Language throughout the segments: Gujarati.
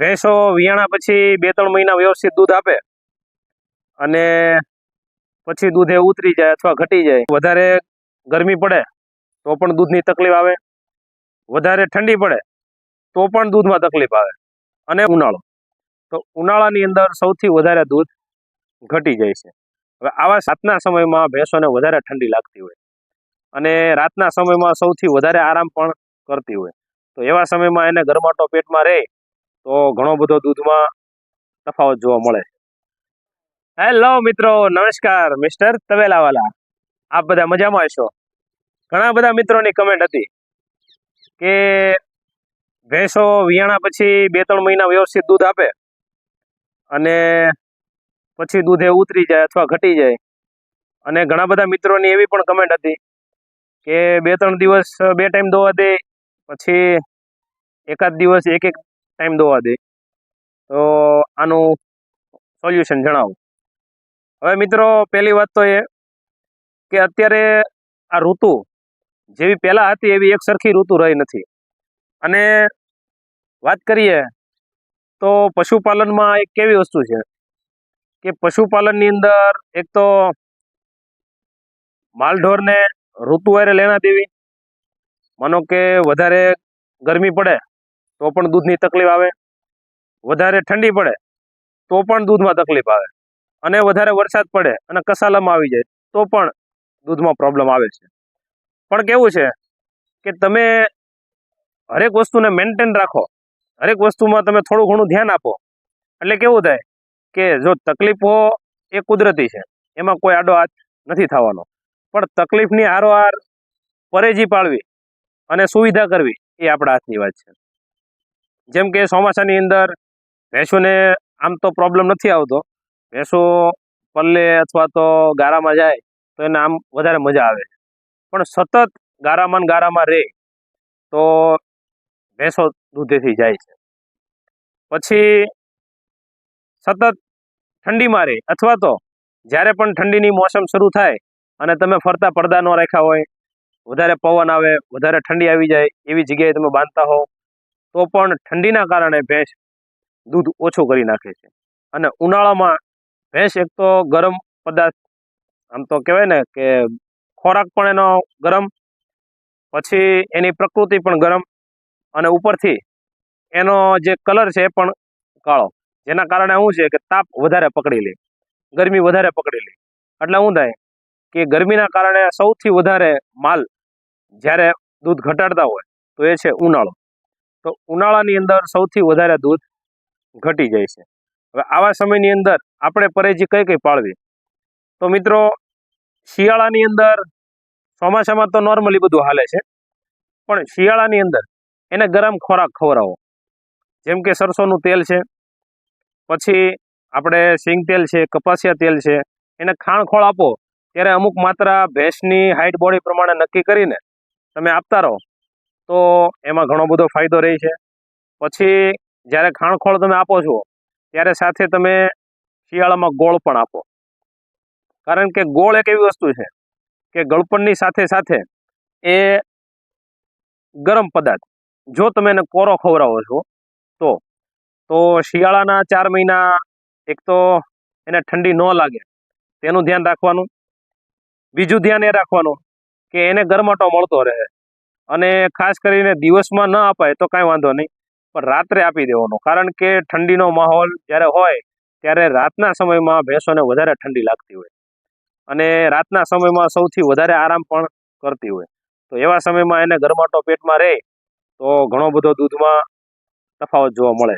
ભેંસો વિયાણા પછી બે ત્રણ મહિના વ્યવસ્થિત દૂધ આપે અને પછી દૂધ એ ઉતરી જાય અથવા ઘટી જાય. વધારે ગરમી પડે તો પણ દૂધની તકલીફ આવે. વધારે ઠંડી પડે તો પણ દૂધમાં તકલીફ આવે અને ઉનાળો. તો ઉનાળાની અંદર સૌથી વધારે દૂધ ઘટી જાય છે. હવે આવા રાતના સમયમાં ભેંસોને વધારે ઠંડી લાગતી હોય અને રાતના સમયમાં સૌથી વધારે આરામ પણ કરતી હોય. તો એવા સમયમાં એને ગરમાટો પેટમાં રહે તો ઘણો બધો દૂધમાં તફાવત જોવા મળે હેલો મિત્રો, નમસ્કાર મિસ્ટર તવેલાવાલા આપ બધા મજામાં હશો? ઘણા બધા મિત્રોની કમેન્ટ હતી કે ભેંસો વિયાણા પછી બે ત્રણ મહિના વ્યવસ્થિત દૂધ આપે અને પછી દૂધ એ ઉતરી જાય અથવા ઘટી જાય. અને ઘણા બધા મિત્રોની એવી પણ કમેન્ટ હતી કે બે ત્રણ દિવસ, બે ટાઈમ દોવા દે, પછી એકાદ દિવસ એક એક ટાઈમ દોવા દે. તો આનું સોલ્યુશન જણાવો. હવે મિત્રો, પહેલી વાત તો એ કે અત્યારે આ ઋતુ જેવી પહેલાં હતી એવી એક સરખી ઋતુ રહી નથી. અને વાત કરીએ તો પશુપાલનમાં એક કેવી વસ્તુ છે કે પશુપાલનની અંદર એક તો માલઢોરને ઋતુ વારે લેણા દેવી. માનો કે વધારે ગરમી પડે તો પણ દૂધની તકલીફ આવે. વધારે ઠંડી પડે, તો પણ દૂધમાં તકલીફ આવે. અને વધારે વરસાદ પડે અને કસાલામાં આવી જાય, તો પણ દૂધમાં પ્રોબ્લેમ આવે છે. પણ કેવું છે કે તમે હરેક વસ્તુને મેન્ટેન રાખો. હરેક વસ્તુમાં તમે થોડું ઘણું ધ્યાન આપો. એટલે કેવું થાય કે જો તકલીફો એ કુદરતી છે. એમાં કોઈ આડો હાથ નથી થવાનો. પણ તકલીફની હારોહાર પરેજી પાળવી અને સુવિધા કરવી એ આપણા હાથની વાત છે. જેમ કે ચોમાસાની અંદર ભેંસોને આમ તો પ્રોબ્લેમ નથી આવતો. ભેંસો પલ્લે અથવા તો ગારામાં જાય તો એને આમ વધારે મજા આવે. પણ સતત ગારામાં ગારામાં રહે તો ભેંસો દૂધેથી જાય છે. પછી સતત ઠંડીમાં રહે અથવા તો જ્યારે પણ ઠંડીની મોસમ શરૂ થાય અને તમે ફરતા પડદા ન રાખ્યા હોય, વધારે પવન આવે, વધારે ઠંડી આવી જાય એવી જગ્યાએ તમે બાંધતા હો તો પણ ઠંડીના કારણે ભેંસ દૂધ ઓછું કરી નાખે છે. અને ઉનાળામાં ભેંસ એક તો ગરમ પદાર્થ, આમ તો કહેવાય ને કે ખોરાક પણ એનો ગરમ, પછી એની પ્રકૃતિ પણ ગરમ અને ઉપરથી એનો જે કલર છે એ પણ કાળો. જેના કારણે શું છે કે તાપ વધારે પકડી લે, ગરમી વધારે પકડી લે. એટલે શું થાય કે ગરમીના કારણે સૌથી વધારે માલ જ્યારે દૂધ ઘટાડતા હોય તો એ છે ઉનાળો. તો ઉનાળાની અંદર સૌથી વધારે દૂધ ઘટી જાય છે. હવે આવા સમયની અંદર આપણે પરેજી કઈ કઈ પાળવી? તો મિત્રો, શિયાળાની અંદર ચોમાસામાં તો નોર્મલી બધું હાલે છે, પણ શિયાળાની અંદર એને ગરમ ખોરાક ખવડાવો. જેમ કે સરસોનું તેલ છે, પછી આપણે સિંગ તેલ છે, કપાસિયા તેલ છે, એને ખાણ ખોળ આપો, ત્યારે અમુક માત્રા ભેંસની હાઇટ બોડી પ્રમાણે નક્કી કરીને તમે આપતા રહો. તો એમાં ઘણો બધો ફાયદો રહે છે. પછી જ્યારે ખાણખોળ તમે આપો છો, ત્યારે સાથે તમે શિયાળામાં ગોળ પણ આપો. કારણ કે ગોળ એક એવી વસ્તુ છે કે ગળપણની સાથે સાથે એ ગરમ પદાર્થ, જો તમે એને કોરો ખવડાવો છો, તો તો શિયાળાના ચાર મહિના એક તો એને ઠંડી ન લાગે, તેનું ધ્યાન રાખવાનું. બીજું ધ્યાન એ રાખવાનું કે એને ગરમાટો મળતો રહે. અને ખાસ કરીને દિવસમાં ન અપાય તો કાંઈ વાંધો નહીં, પણ રાત્રે આપી દેવાનો. કારણ કે ઠંડીનો માહોલ જ્યારે હોય, ત્યારે રાતના સમયમાં ભેંસોને વધારે ઠંડી લાગતી હોય. અને રાતના સમયમાં સૌથી વધારે આરામ પણ કરતી હોય. તો એવા સમયમાં એને ગરમાટો પેટમાં રહે, તો ઘણો બધો દૂધમાં તફાવત જોવા મળે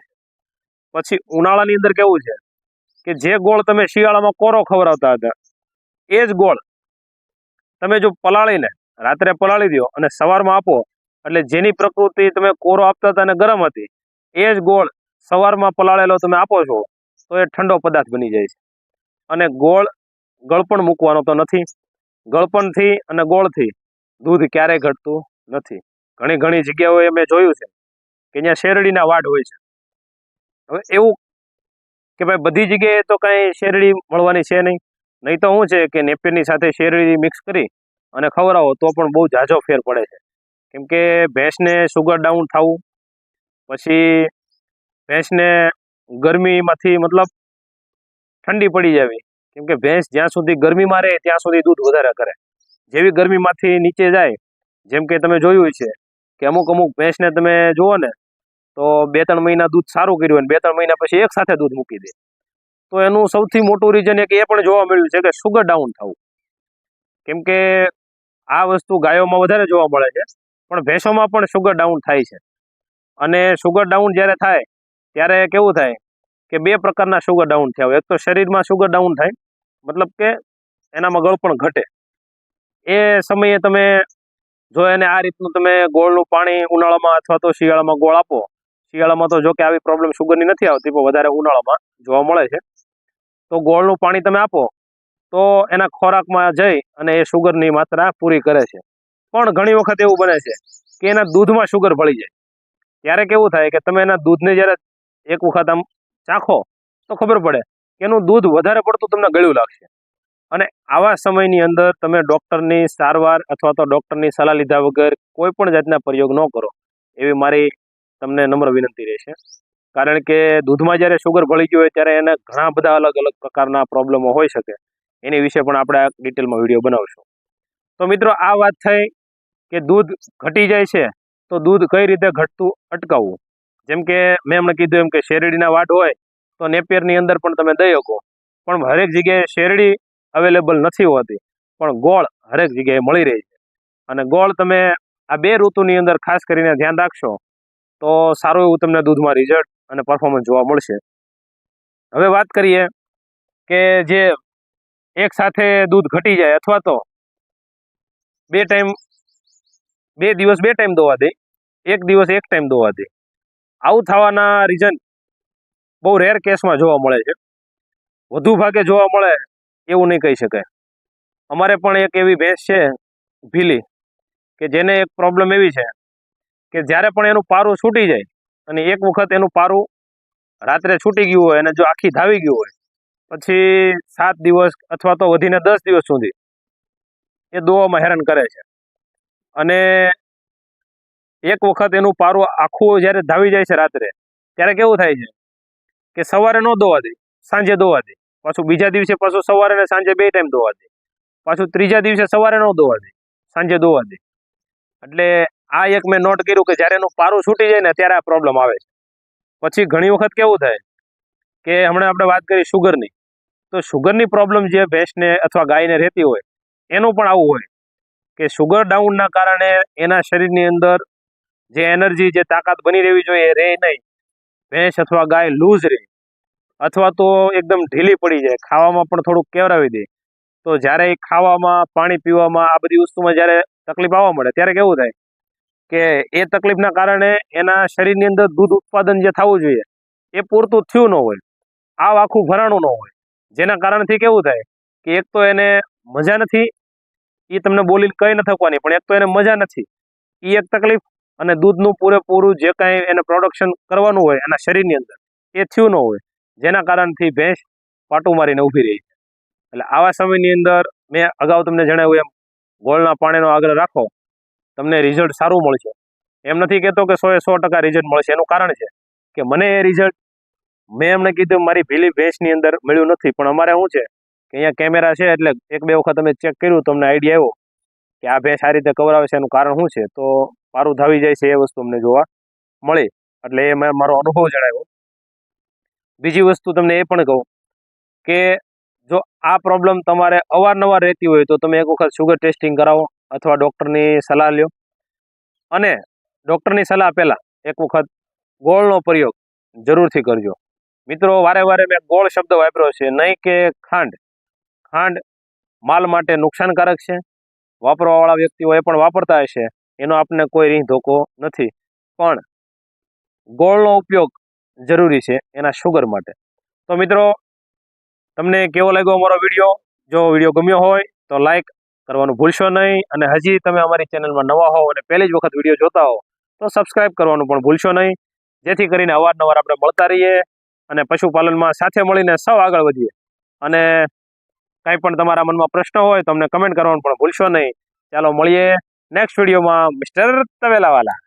પછી ઉનાળાની અંદર કેવું છે કે જે ગોળ તમે શિયાળામાં કોરો ખવડાવતા હતા, એ જ ગોળ. તમે જો પલાળીને રાત્રે પલાળી દો અને સવારમાં આપો. એટલે જેની પ્રકૃતિ તમે કોરો આપતા હતા અને ગરમ હતી, એ જ ગોળ સવારમાં પલાળેલો તમે આપો છો, તો એ ઠંડો પદાર્થ બની જાય છે. અને ગોળ ગળપણ મૂકવાનો તો નથી. ગળપણથી અને ગોળથી દૂધ ક્યારેય ઘટતું નથી. ઘણી ઘણી જગ્યાઓએ મેં જોયું છે કે અહીંયા શેરડીના વાડ હોય છે. હવે એવું કે ભાઈ બધી જગ્યાએ તો કાંઈ શેરડી મળવાની છે નહીં. નહીં તો શું છે કે નેપિયરની સાથે શેરડી મિક્સ કરી અને ખવડાવો તો પણ બહુ ઝાઝો ફેર પડે છે. કેમ કે ભેંસને સુગર ડાઉન થવું, પછી ભેંસને ગરમીમાંથી મતલબ ઠંડી પડી જવી. કેમ કે ભેંસ જ્યાં સુધી ગરમીમાં રહે ત્યાં સુધી દૂધ વધારે કરે. જેવી ગરમીમાંથી નીચે જાય, જેમ કે તમે જોયું છે કે અમુક અમુક ભેંસને તમે જુઓ ને, તો બે ત્રણ મહિના દૂધ સારું કર્યું હોય ને બે ત્રણ મહિના પછી એક સાથે દૂધ મૂકી દે. તો એનું સૌથી મોટું રીઝન એક એ પણ જોવા મળ્યું છે કે સુગર ડાઉન થવું. કેમ કે આ વસ્તુ ગાયોમાં વધારે જોવા મળે છે, પણ ભેંસોમાં પણ સુગર ડાઉન થાય છે. અને સુગર ડાઉન જ્યારે થાય, ત્યારે કેવું થાય કે બે પ્રકારના સુગર ડાઉન થયા હોય. એક તો શરીરમાં સુગર ડાઉન થાય, મતલબ કે એનામાં ગળપણ ઘટે. એ સમયે તમે જો એને આ રીતનું તમે ગોળનું પાણી ઉનાળામાં અથવા તો શિયાળામાં ગોળ આપો, શિયાળામાં તો જો કે આવી પ્રોબ્લેમ સુગરની નથી આવતી, પણ વધારે ઉનાળામાં જોવા મળે છે. તો ગોળનું પાણી તમે આપો તો એના ખોરાકમાં જઈ અને એ શુગરની માત્રા પૂરી કરે છે. પણ ઘણી વખત એવું બને છે કે એના દૂધમાં શુગર ભળી જાય. ત્યારે કેવું થાય કે તમે એના દૂધને જ્યારે એક વખત આમ ચાખો તો ખબર પડે કે એનું દૂધ વધારે પડતું તમને ગળ્યું લાગશે. અને આવા સમયની અંદર તમે ડૉક્ટરની સારવાર અથવા તો ડૉક્ટરની સલાહ લીધા વગર કોઈ પણ જાતના પ્રયોગ ન કરો. એવી મારી તમને નમ્ર વિનંતી રહેશે. કારણ કે દૂધમાં જ્યારે શુગર ભળી ગયું હોય ત્યારે એને ઘણા બધા અલગ અલગ પ્રકારના પ્રોબ્લેમો હોઈ શકે. એની વિશે પણ આપણે ડિટેલમાં વીડિયો બનાવશું. તો મિત્રો, આ વાત થઈ કે દૂધ ઘટી જાય છે, તો દૂધ કઈ રીતે ઘટતું અટકાવવું? જેમ કે મેં હમણાં કીધું એમ કે શેરડીના વાટ હોય, તો નેપિયરની અંદર પણ તમે દઈ શકો. પણ હરેક જગ્યાએ શેરડી અવેલેબલ નથી હોતી, પણ ગોળ હરેક જગ્યાએ મળી રહી છે. અને ગોળ તમે આ બે ઋતુની અંદર ખાસ કરીને ધ્યાન રાખશો, તો સારું એવું તમને દૂધમાં રિઝલ્ટ અને પરફોર્મન્સ જોવા મળશે. હવે વાત કરીએ કે જે એક સાથે દૂધ ઘટી જાય અથવા તો બે ટાઈમ, બે દિવસ બે ટાઈમ દોવા દે, એક દિવસ એક ટાઈમ દોવા દે. આવું થવાના રીઝન બહુ રેર કેસમાં જોવા મળે છે. વધુ ભાગે જોવા મળે એવું નહીં કહી શકાય. અમારે પણ એક એવી ભેંસ છે, ભીલી, કે જેને એક પ્રોબ્લેમ એવી છે, કે જ્યારે પણ એનું પારું છૂટી જાય અને એક વખત એનું પારું રાત્રે છૂટી ગયું હોય અને જો આખી ધાવી ગયું હોય પછી સાત દિવસ અથવા તો વધીને દસ દિવસ સુધી એ દોવામાં હેરાન કરે છે. અને એક વખત એનું પારું આખું જ્યારે ધાવી જાય છે રાત્રે, ત્યારે કેવું થાય છે કે સવારે ન દોવા દે, સાંજે દોવા દે. પાછું બીજા દિવસે પાછું સવારે ને સાંજે બે ટાઈમ દોવા દે. પાછું ત્રીજા દિવસે સવારે ન દોવા દે, સાંજે દોવા દે. એટલે આ એક મેં નોટ કર્યું કે જ્યારે એનું પારું છૂટી જાય ને ત્યારે આ પ્રોબ્લેમ આવે છે. પછી ઘણી વખત કેવું થાય કે હમણાં આપણે વાત કરી શુગરની તો શુગરની પ્રોબ્લેમ જે ભેંસને અથવા ગાયને રહેતી હોય, એનું પણ આવું હોય કે શુગર ડાઉનના કારણે એના શરીરની અંદર જે એનર્જી જે તાકાત બની રહેવી જોઈએ, એ રહે નહીં. ભેંસ અથવા ગાય લૂઝ રહે. અથવા તો એકદમ ઢીલી પડી જાય, ખાવામાં પણ થોડુંક કેવરાવી દે. તો જ્યારે એ ખાવામાં, પાણી પીવામાં, આ બધી વસ્તુમાં જ્યારે તકલીફ આવવા મળે ત્યારે કેવું થાય કે એ તકલીફના કારણે એના શરીરની અંદર દૂધ ઉત્પાદન જે થવું જોઈએ, એ પૂરતું થયું ન હોય. આવ આખું ભરાણું ન હોય. જેના કારણથી કેવું થાય કે એક તો એને મજા નથી એ તમને બોલી કઈ ન થકવાની, પણ એક તો એને મજા નથી. એ એક તકલીફ અને દૂધનું પૂરેપૂરું જે કાંઈ એને પ્રોડક્શન કરવાનું હોય એના શરીરની અંદર, એ થયું ન હોય. જેના કારણથી ભેંસ પાટું મારીને ઊભી રહી છે. એટલે આવા સમયની અંદર મેં અગાઉ તમને જણાવ્યું એમ, ગોળના પાણીનો આગ્રહ રાખો, તમને રિઝલ્ટ સારું મળશે. એમ નથી કહેતો કે સો એ સો ટકા રિઝલ્ટ મળશે, એનું કારણ છે કે મને એ રિઝલ્ટ મેં એમને કીધું, મારી ભીલી ભેંસની અંદર મળ્યું નથી. પણ અમારે શું છે કે અહીંયા કેમેરા છે એટલે એક બે વખત અમે ચેક કર્યું, તમને આઈડિયા આવ્યો કે આ ભેંસ આ રીતે કવરાવે છે, એનું કારણ શું છે? તો પારું ધાવી જાય છે એ વસ્તુ અમને જોવા મળી. એટલે એ મેં મારો અનુભવ જણાવ્યો. બીજી વસ્તુ તમને એ પણ કહું કે જો આ પ્રોબ્લેમ તમારે અવારનવાર રહેતી હોય તો તમે એક વખત શુગર ટેસ્ટિંગ કરાવો અથવા ડૉક્ટરની સલાહ લ્યો. અને ડૉક્ટરની સલાહ પહેલાં એક વખત ગોળનો પ્રયોગ જરૂરથી કરજો. મિત્રો, વારે વારે મેં ગોળ શબ્દ વાપર્યો છે. નહીં કે ખાંડ. ખાંડ માલ માટે નુકસાનકારક છે. વાપરવાવાળા વ્યક્તિઓ એ પણ વાપરતા હશે એનો આપને કોઈ રીહ ધોકો નથી. પણ ગોળનો ઉપયોગ જરૂરી છે એના શુગર માટે. તો મિત્રો, તમને કેવો લાગ્યો અમારો વીડિયો? જો વીડિયો ગમ્યો હોય તો લાઈક કરવાનું ભૂલશો નહીં અને હજી તમે અમારી ચેનલમાં નવા હો અને પહેલી જ વખત વીડિયો જોતા હો તો સબસ્ક્રાઇબ કરવાનું પણ ભૂલશો નહીં. જેથી કરીને અવારનવાર આપણે મળતા રહીએ. અને પશુપાલનમાં સાથે મળીને સૌ આગળ વધીએ. અને કાંઈ પણ તમારા મનમાં પ્રશ્ન હોય તો અમને કમેન્ટ કરવાનું પણ ભૂલશો નહીં. ચાલો મળીએ નેક્સ્ટ વિડીયોમાં. મિસ્ટર તવેલાવાલા